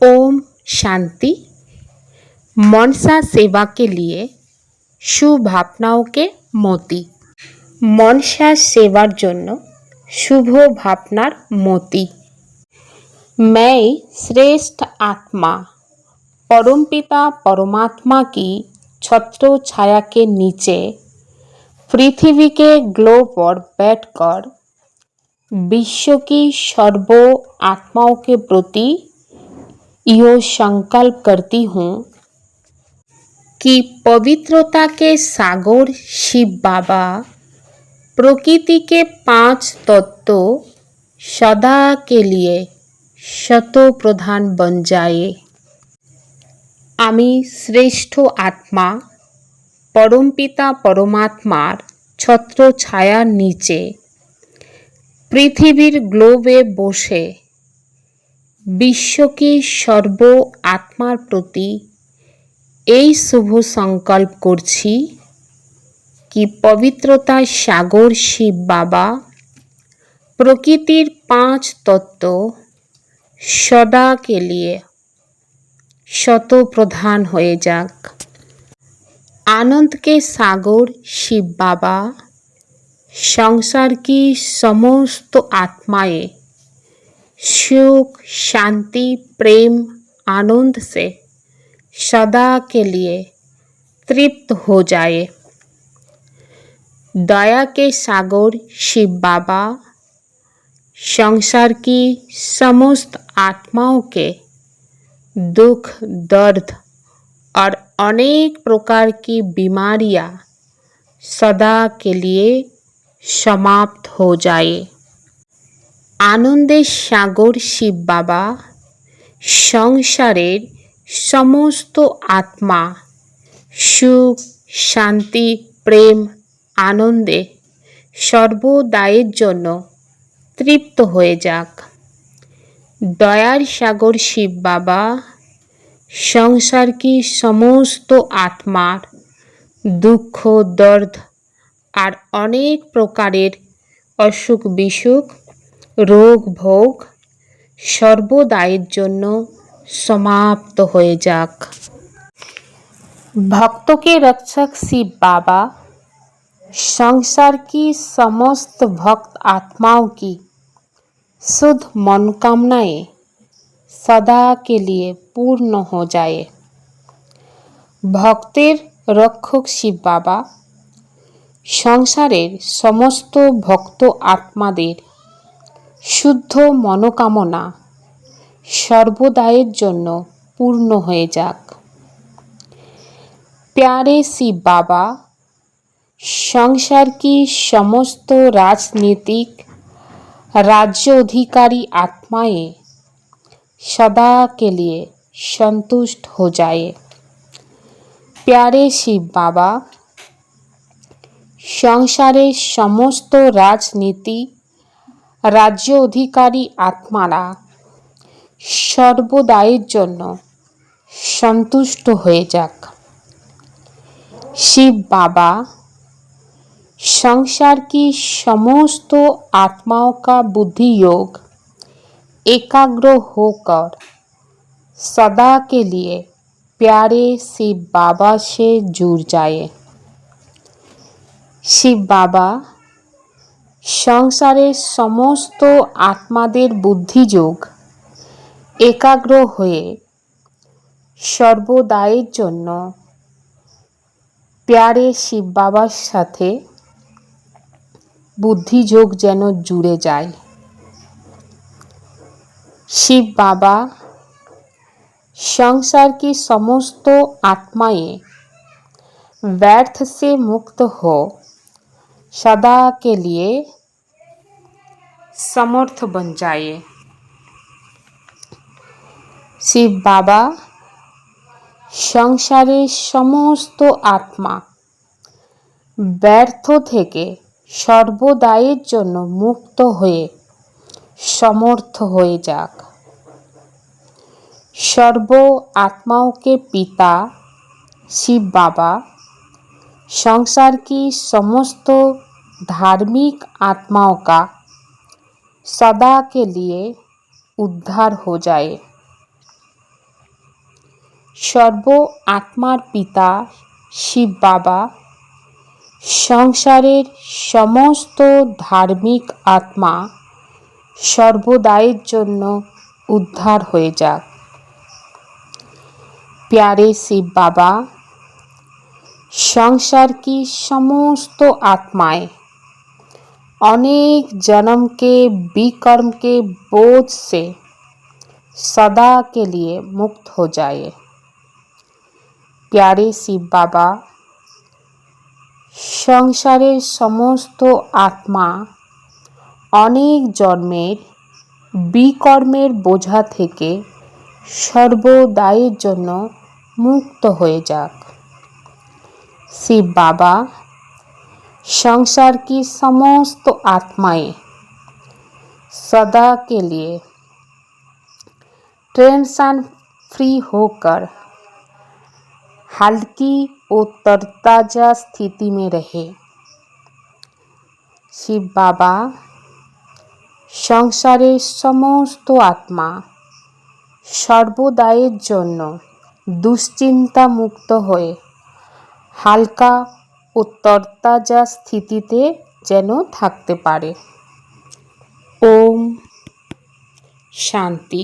ओम शांति मनसा सेवा के लिए শুভ ভাবনাও কে মতি মনসা সেবার জন্য শুভ ভাবনার মতি मैं श्रेष्ठ आत्मा परमपिता परमात्मा की छत्र छाया के नीचे पृथ्वी के ग्लो पर बैठकर विश्व की सर्व आत्माओं के प्रति यह संकल्प करती हूँ कि पवित्रता के सागर शिव बाबा प्रकृति के पांच तत्व सदा के लिए শত প্রধান বন যায় আমি শ্রেষ্ঠ আত্মা পরমপিতা পরমাত্মার ছত্র ছায়ার নিচে পৃথিবীর গ্লোবে বসে বিশ্বকে সর্ব আত্মার প্রতি এই শুভ সংকল্প করছি কি পবিত্রতার সাগর শিব বাবা, প্রকৃতির পাঁচ তত্ত্ব সদা কে লিয়ে শত প্রধান হয়ে যাক। আনন্দকে সাগর শিব বাবা সংসার কি সমস্ত আত্মাए सुख, शांति, प्रेम, आनंद से सदा के लिए तृप्त हो जाए। दया के सागर शिव बाबा, संसार की समस्त आत्माओं के दुख, दर्द और अनेक प्रकार की बीमारियाँ सदा के लिए समाप्त हो जाए। আনন্দের সাগর শিব বাবা, সংসারের সমস্ত আত্মা, সুখ, শান্তি, প্রেম, আনন্দে সর্বদায়ের জন্য তৃপ্ত হয়ে যাক। দয়ার সাগর শিব বাবা সংসার কি সমস্ত আত্মার দুঃখ, দর্দ আর অনেক প্রকারের অসুখ বিসুখ রোগ ভোগ সর্বদায়ের জন্য সমাপ্ত হয়ে যাক ভক্তকে রক্ষক শিব বাবা संसार की समस्त भक्त आत्माओं की शुद्ध मनोकामनाएं सदा के लिए पूर्ण हो जाए ভক্তের রক্ষক শিব বাবা সংসারের সমস্ত ভক্ত আত্মাদের শুদ্ধ মনোকামনা সর্বদায়ের জন্য পূর্ণ হয়ে যাক प्यारे शिव बाबा संसार की समस्त राजनीतिक राज्य अधिकारी आत्माएं सदा के लिए संतुष्ट हो जाए प्यारे शिव बाबा সংসারের সমস্ত রাজনীতি রাজ্য অধিকারী আত্মারা সর্বদায়ের জন্য সন্তুষ্ট হয়ে যাক শিব বাবা संसार की समस्त आत्माओं का बुद्धि योग एकाग्र होकर सदा के लिए प्यारे शिव बाबा से जुड़ जाए শিব বাবা সংসারের সমস্ত আত্মাদের বুদ্ধিযোগ একাগ্র হয়ে সর্বদায়ের জন্য প্যারে শিব বাবার সাথে বুদ্ধিযোগ যেন জুড়ে যায় শিব বাবা संसार की समस्त आत्माएं व्यर्थ से मुक्त हो सदा के लिए समर्थ बन जाए শিব বাবা সংসারের সমস্ত আত্মা ব্যর্থ থেকে সর্বদায়ের জন্য মুক্ত হয়ে সমর্থ হয়ে যাক सर्व आत्माओं के पिता शिव बाबा संसार की समस्त धार्मिक आत्माओं का सदा के लिए उद्धार हो जाए সর্ব আত্মার পিতা শিব বাবা সংসারের সমস্ত ধার্মিক আত্মা সর্বদায়ের জন্য উদ্ধার হয়ে যাক प्यारे शिव बाबा সংসার কি সমস্ত আত্মায়? অনেক জনমকে, বিকর্মকে বোধ সে সদা কে লিয়ে মুক্ত হো যায়। প্যারে শিব বাবা, সংসারের সমস্ত আত্মা অনেক জন্মের, বিকর্মের বোঝা থেকে সর্বদায়ের জন্য মুক্ত হয়ে যাক। शिव बाबा संसार की समस्त आत्माएं सदा के लिए टेंशन फ्री होकर हल्की और तरताजा स्थिति में रहे শিব বাবা সংসারের সমস্ত আত্মা সর্বদায়ের জন্য দুশ্চিন্তা মুক্ত হয়ে হালকা ও তরতাজা স্থিতিতে যেন থাকতে পারে। ওম শান্তি।